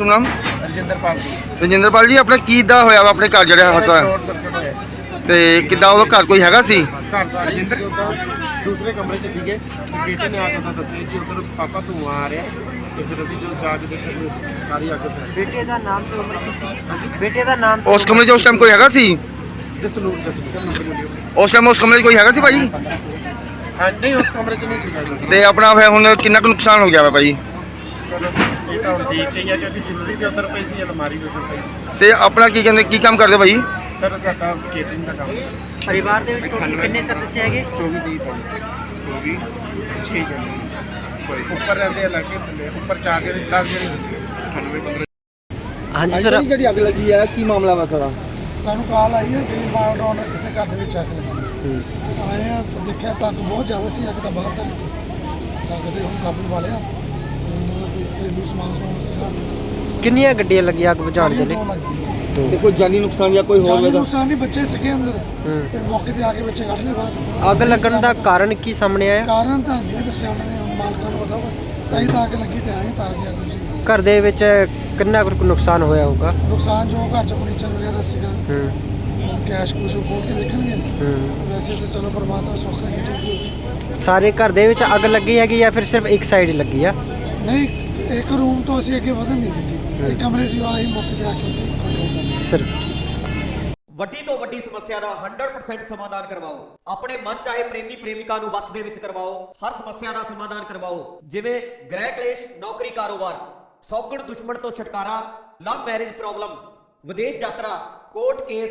ਨਾਮ ਰਜਿੰਦਰਪਾਲ ਸਿੰਘ ਰਜਿੰਦਰਪਾਲ ਜੀ ਆਪਣਾ ਕੀ ਦਾ ਹੋਇਆ ਵਾ ਆਪਣੇ ਘਰ ਜਿਹੜਾ ਹਸਾ? ਸ਼ਾਰਟ ਸਰਕਟ ਹੋਇਆ ਤੇ ਕਿੱਦਾਂ ਉਹਦਾ ਘਰ ਕੋਈ ਹੈਗਾ ਸੀ? ਘਰ ਦਾ ਰਜਿੰਦਰ ਉਹਦਾ ਦੂਸਰੇ ਕਮਰੇ 'ਚ ਸੀਗੇ। ਤੇ ਬੇਟੇ ਨੇ ਆ ਕੇ ਸਾਨੂੰ ਦੱਸਿਆ ਕਿ ਉਧਰ ਪਾਪਾ ਧੂੰਆਂ ਆ ਰਿਹਾ ਤੇ ਫਿਰ ਅਸੀਂ ਜਦੋਂ ਜਾ ਕੇ ਦੇਖਿਆ ਤੇ ਸਾਰੀ ਅੱਗ ਫੈਲ ਗਈ। ਬੇਟੇ ਦਾ ਨਾਮ ਤੇ ਉਮਰ ਕਿਸੇ ਬੇਟੇ ਦਾ ਨਾਮ ਉਸ ਕਮਰੇ 'ਚ ਉਸ ਟਾਈਮ ਕੋਈ ਹੈਗਾ ਸੀ? ਜਸਨੂਰ ਜਸਨੂਰ ਉਸ ਟਾਈਮ ਉਸ ਕਮਰੇ 'ਚ ਕੋਈ ਹੈਗਾ ਸੀ ਭਾਜੀ? ਹਾਂ ਨਹੀਂ ਉਸ ਕਮਰੇ 'ਚ ਨਹੀਂ ਸੀਗਾ ਜੀ। ਤੇ ਆਪਣਾ ਫਿਰ ਹੁਣ ਕਿੰਨਾ ਕੁ ਨੁਕਸਾਨ ਹੋ ਗਿਆ ਵਾ ਚਲੋ ਇਹ ਤਾਂ ਹੁਣ ਦੇਖ ਕੇ ਹੀ ਆ ਕਿਉਂਕਿ ਜ਼ਰੂਰੀ ਵੀ ਉਧਰ ਪਈ ਸੀ ਅਲਮਾਰੀ ਵੀ ਉਧਰ ਪਈ ਤੇ ਆਪਣਾ ਕੀ ਕਹਿੰਦੇ ਕੀ ਕੰਮ ਕਰਦੇ ਹੋ ਭਾਜੀ ਸਰ ਸਾਡਾ ਕੇਟਰਿੰਗ ਦਾ ਕੰਮ ਹੈ। ਪਰਿਵਾਰ ਦੇ ਵਿੱਚ ਟੋਟਲ ਕਿੰਨੇ ਸਦੱਸਿਆ ਹੈਗੇ? 24 ਦੀ ਤਾਂ 24 6 ਜਣੇ। ਉੱਪਰ ਰਹਿੰਦੇ ਆ ਲੱਗੇ ਥੱਲੇ। ਉੱਪਰ ਜਾ ਕੇ 10 ਜਣੇ। 98 15 ਹਾਂਜੀ ਸਰ। ਜਿਹੜੀ ਅੱਗ ਲੱਗੀ ਹੈ ਕੀ ਮਾਮਲਾ ਵਾ ਸਾਰਾ? ਸਾਨੂੰ ਕਾਲ ਆਈ ਹੈ ਗ੍ਰੀਨ ਬਾਗ ਰੋਡ ਕਿਸੇ ਘਰ ਦੇ ਵਿੱਚ ਅੱਗ ਲੱਗੀ। ਆਏ ਆ ਤਾਂ ਦੇਖਿਆ ਤਾਂ ਅੱਗ ਬਹੁਤ ਜ਼ਿਆਦਾ ਸੀ ਅੱਗ ਤਾਂ ਬਾਹਰ ਤੱਕ ਸੀ। ਅੱਗ ਤੇ ਹੁਣ ਕਾਬੂ ਪਾ ਲਿਆ। ਤੇ ਇਹਨਾਂ ਦਾ ਕੋਈ ਘਰੇਲੂ ਸਮਾਨ ਸਮੂਨ ਸੀਗਾ। ਕਿੰਨੀਆਂ ਗੱਡੀਆਂ ਲੱਗੀਆਂ ਅੱਗ ਬੁਝਾਉਣ ਦੇ ਲਈ? ਦੋ ਲੱਗੀ ਤੇ ਕੋਈ ਜਾਨੀ ਨੁਕਸਾਨ ਜਾਂ ਕੋਈ ਹੋਰ ਜਾਨੀ ਹੋਵੇਗਾ ਨੁਕਸਾਨ ਨਹੀਂ ਬੱਚੇ ਸੀਗੇ ਅੰਦਰ। ਹੂੰ। ਤੇ ਮੌਕੇ ਤੇ ਆ ਕੇ ਬੱਚੇ ਕੱਢ ਲਏ ਬਾਹਰ। ਅੱਗ ਲੱਗਣ ਦਾ ਕਾਰਨ ਕੀ ਸਾਹਮਣੇ ਆਇਆ? ਕਾਰਨ ਤਾਂ ਨਹੀਂ ਦੱਸਿਆ ਉਹਨਾਂ ਨੇ ਹੁਣ ਮਾਲਕਾਂ ਨੂੰ ਪਤਾ ਹੋਵੇ ਤਾਂ ਹੀ ਤਾਂ ਅੱਗ ਲੱਗੀ ਤੇ ਆਏ ਤਾਂ ਆ ਗਿਆ ਕੁਝ ਘਰ ਦੇ ਵਿੱਚ ਕਿੰਨਾ ਕੁ ਨੁਕਸਾਨ ਹੋਇਆ ਹੋਊਗਾ? ਨੁਕਸਾਨ ਜੋ ਘਰ ਚ ਫਰਨੀਚਰ ਵਗੈਰਾ ਸੀਗਾ। ਹੂੰ। ਕੈਸ਼ ਕੁਛ ਖੋਲ ਕੇ ਦੇਖਣਗੇ। ਹੂੰ। ਵੈਸੇ ਤਾਂ ਚਲੋ ਪਰਮਾਤਮਾ ਸੁੱਖ ਰੱਖੇ ਠੀਕ ਹੋਊ। ਸਾਰੇ ਘਰ ਦੇ ਵਿੱਚ ਅੱਗ ਲੱਗੀ ਹੈਗੀ ਜਾਂ ਫਿਰ ਸਿਰਫ ਇੱਕ ਸਾਈਡ ਹੀ ਲੱਗੀ ਆ? ਨਹੀਂ ਇੱਕ ਰੂਮ ਤੋਂ ਅਸੀਂ ਅੱਗੇ ਵਧਣ ਨਹੀਂ ਦਿੱਤੀ। ਇੱਕ ਕਮਰੇ ਸੀ ਆਹੀ ਮੌਕੇ ਤੇ ਆ ਕੇ ਉੱਥੇ ਕਰ। ਸਿਰਫ। ਵੱਡੀ ਤੋਂ ਵੱਡੀ ਸਮੱਸਿਆ ਦਾ 100% ਸਮਾਧਾਨ ਕਰਵਾਓ। ਆਪਣੇ ਮਨ ਚਾਹੇ ਪ੍ਰੇਮੀ ਪ੍ਰੇਮਿਕਾ ਨੂੰ ਵਸ ਦੇ ਵਿੱਚ ਕਰਵਾਓ। ਹਰ ਸਮੱਸਿਆ ਦਾ ਸਮਾਧਾਨ ਕਰਵਾਓ। ਜਿਵੇਂ ਗ੍ਰਹਿ ਕਲੇਸ਼ ਨੌਕਰੀ ਕਾਰੋਬਾਰ ਸੌਗਣ ਦੁਸ਼ਮਣ ਤੋਂ ਛੁਟਕਾਰਾ ਲਵ ਮੈਰਿਜ ਪ੍ਰੋਬਲਮ ਵਿਦੇਸ਼ ਯਾਤਰਾ ਕੋਰਟ ਕੇਸ